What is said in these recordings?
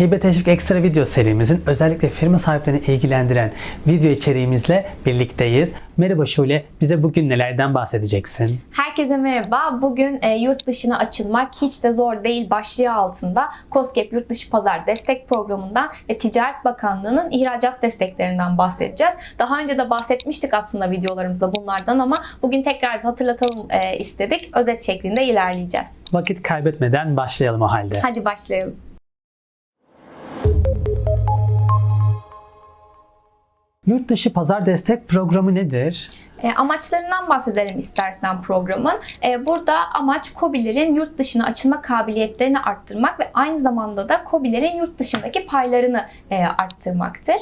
Hibe Teşvik Ekstra video serimizin özellikle firma sahiplerini ilgilendiren video içeriğimizle birlikteyiz. Merhaba Şule, bize bugün nelerden bahsedeceksin? Herkese merhaba. Bugün e, yurt dışına açılmak hiç de zor değil başlığı altında COSGAP Yurt Dışı Pazar Destek Programı'ndan ve Ticaret Bakanlığı'nın ihracat desteklerinden bahsedeceğiz. Daha önce de bahsetmiştik aslında videolarımızda bunlardan ama bugün tekrar bir hatırlatalım e, istedik. Özet şeklinde ilerleyeceğiz. Vakit kaybetmeden başlayalım o halde. Hadi başlayalım. Yurt dışı pazar destek programı nedir? E, amaçlarından bahsedelim istersen programın. E, burada amaç KOBİ'lerin yurt dışına açılma kabiliyetlerini arttırmak ve aynı zamanda da KOBİ'lerin yurt dışındaki paylarını e, arttırmaktır.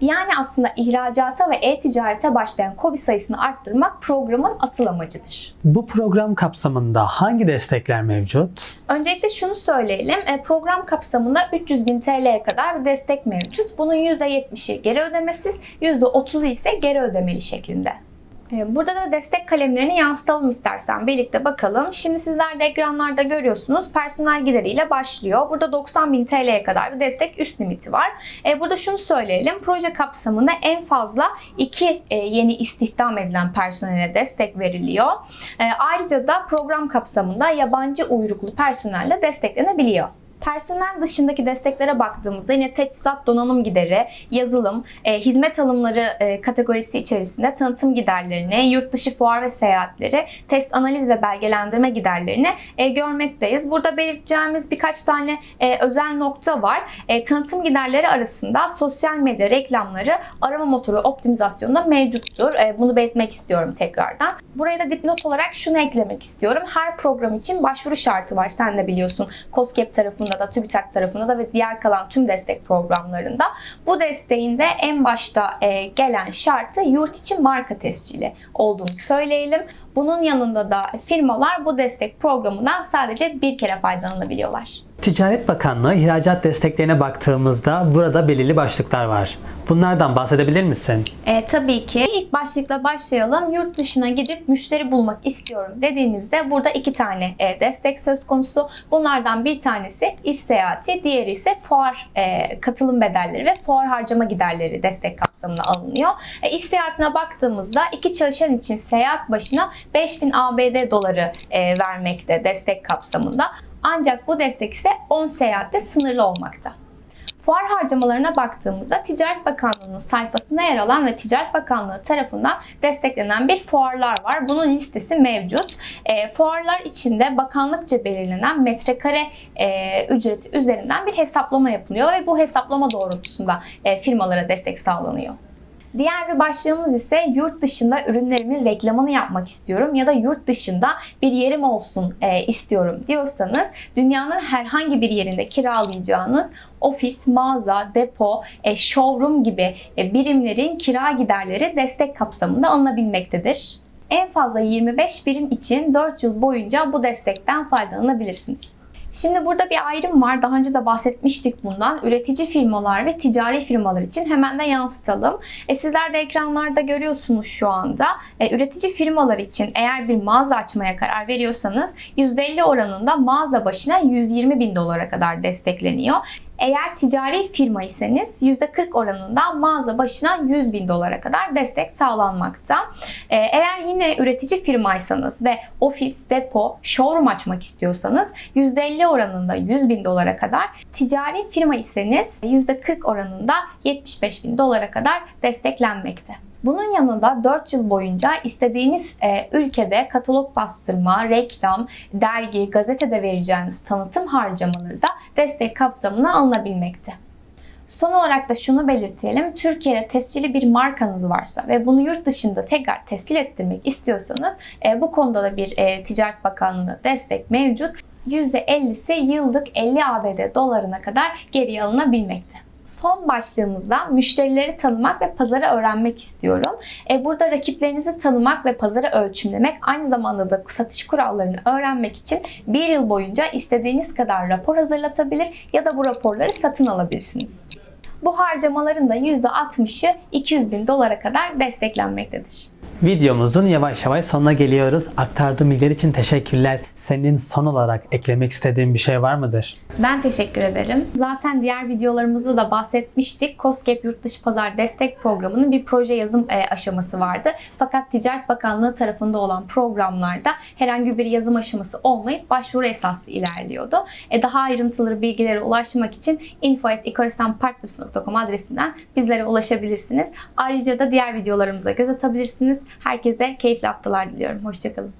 Yani aslında ihracata ve e-ticarete başlayan KOBİ sayısını arttırmak programın asıl amacıdır. Bu program kapsamında hangi destekler mevcut? Öncelikle şunu söyleyelim. E, Program kapsamında 300 bin TL'ye kadar bir destek mevcut. Bunun %70'i geri ödemesiz, %30'u ise geri ödemeli şeklinde. E, Burada da destek kalemlerini yansıtalım istersen. Birlikte bakalım. Şimdi sizler de ekranlarda görüyorsunuz. Personel gideriyle başlıyor. Burada 90 bin TL'ye kadar bir destek üst limiti var. E, Burada şunu söyleyelim. Proje kapsamında en fazla iki e, yeni istihdam edilen personele destek veriliyor. E, Ayrıca da program kapsamında yabancı uyruklu personelle desteklenebiliyor. Personel dışındaki desteklere baktığımızda yine teçhizat donanım gideri, yazılım, e, hizmet alımları e, kategorisi içerisinde tanıtım giderlerini, yurt dışı fuar ve seyahatleri, test analiz ve belgelendirme giderlerini e, görmekteyiz. Burada belirteceğimiz birkaç tane e, özel nokta var. E, tanıtım giderleri arasında sosyal medya reklamları arama motoru optimizasyonunda mevcuttur. E, bunu belirtmek istiyorum tekrardan. Buraya da dipnot olarak şunu eklemek istiyorum. Her program için başvuru şartı var. Sen de biliyorsun. COSGAP tarafında da, TÜBİTAK tarafında da ve diğer kalan tüm destek programlarında. Bu desteğin de en başta e, gelen şartı yurt içi marka tescili olduğunu söyleyelim. Bunun yanında da firmalar bu destek programından sadece bir kere faydalanabiliyorlar. Ticaret Bakanlığı ihracat desteklerine baktığımızda burada belirli başlıklar var. Bunlardan bahsedebilir misin? E, tabii ki ilk başlıkla başlayalım. Yurt dışına gidip müşteri bulmak istiyorum dediğimizde burada iki tane e, destek söz konusu. Bunlardan bir tanesi iş seyahati, diğeri ise fuar e, katılım bedelleri ve fuar harcama giderleri destek kapsamına alınıyor. E, iş seyahatine baktığımızda iki çalışan için seyahat başına 5000 ABD doları e, vermekte destek kapsamında. Ancak bu destek ise 10 seyahatte sınırlı olmakta. Fuar harcamalarına baktığımızda Ticaret Bakanlığı'nın sayfasına yer alan ve Ticaret Bakanlığı tarafından desteklenen bir fuarlar var. Bunun listesi mevcut. E, fuarlar içinde bakanlıkça belirlenen metrekare e, ücreti üzerinden bir hesaplama yapılıyor ve bu hesaplama doğrultusunda e, firmalara destek sağlanıyor. Diğer bir başlığımız ise yurt dışında ürünlerimin reklamını yapmak istiyorum ya da yurt dışında bir yerim olsun e, istiyorum diyorsanız dünyanın herhangi bir yerinde kiralayacağınız ofis, mağaza, depo, e, showroom gibi e, birimlerin kira giderleri destek kapsamında alınabilmektedir. En fazla 25 birim için 4 yıl boyunca bu destekten faydalanabilirsiniz. Şimdi burada bir ayrım var. Daha önce de bahsetmiştik bundan. Üretici firmalar ve ticari firmalar için hemen de yansıtalım. E, sizler de ekranlarda görüyorsunuz şu anda. E, üretici firmalar için eğer bir mağaza açmaya karar veriyorsanız %50 oranında mağaza başına 120 bin dolara kadar destekleniyor. Eğer ticari firma iseniz %40 oranında mağaza başına 100 bin dolara kadar destek sağlanmakta. Ee, Eğer yine üretici firmaysanız ve ofis, depo, showroom açmak istiyorsanız %50 oranında 100 bin dolara kadar, ticari firma iseniz %40 oranında 75 bin dolara kadar desteklenmekte. Bunun yanında 4 yıl boyunca istediğiniz e, ülkede katalog bastırma, reklam, dergi, gazetede vereceğiniz tanıtım harcamaları da destek kapsamına alınabilmekte. Son olarak da şunu belirtelim. Türkiye'de tescilli bir markanız varsa ve bunu yurt dışında tekrar tescil ettirmek istiyorsanız e, bu konuda da bir e, Ticaret Bakanlığı'na destek mevcut. %50'si yıllık 50 ABD dolarına kadar geri alınabilmekte. Son başlığımızda müşterileri tanımak ve pazarı öğrenmek istiyorum. E, burada rakiplerinizi tanımak ve pazarı ölçümlemek aynı zamanda da satış kurallarını öğrenmek için bir yıl boyunca istediğiniz kadar rapor hazırlatabilir ya da bu raporları satın alabilirsiniz. Bu harcamaların da %60'ı 200 bin dolara kadar desteklenmektedir. Videomuzun yavaş yavaş sonuna geliyoruz. Aktardığım bilgiler için teşekkürler. Senin son olarak eklemek istediğin bir şey var mıdır? Ben teşekkür ederim. Zaten diğer videolarımızda da bahsetmiştik. COSGAP Yurt Dışı Pazar Destek Programı'nın bir proje yazım e, aşaması vardı. Fakat Ticaret Bakanlığı tarafında olan programlarda herhangi bir yazım aşaması olmayıp başvuru esaslı ilerliyordu. E, daha ayrıntılı bilgilere ulaşmak için info.ikaristanpartners.com adresinden bizlere ulaşabilirsiniz. Ayrıca da diğer videolarımıza göz atabilirsiniz. Herkese keyifli haftalar diliyorum. Hoşçakalın.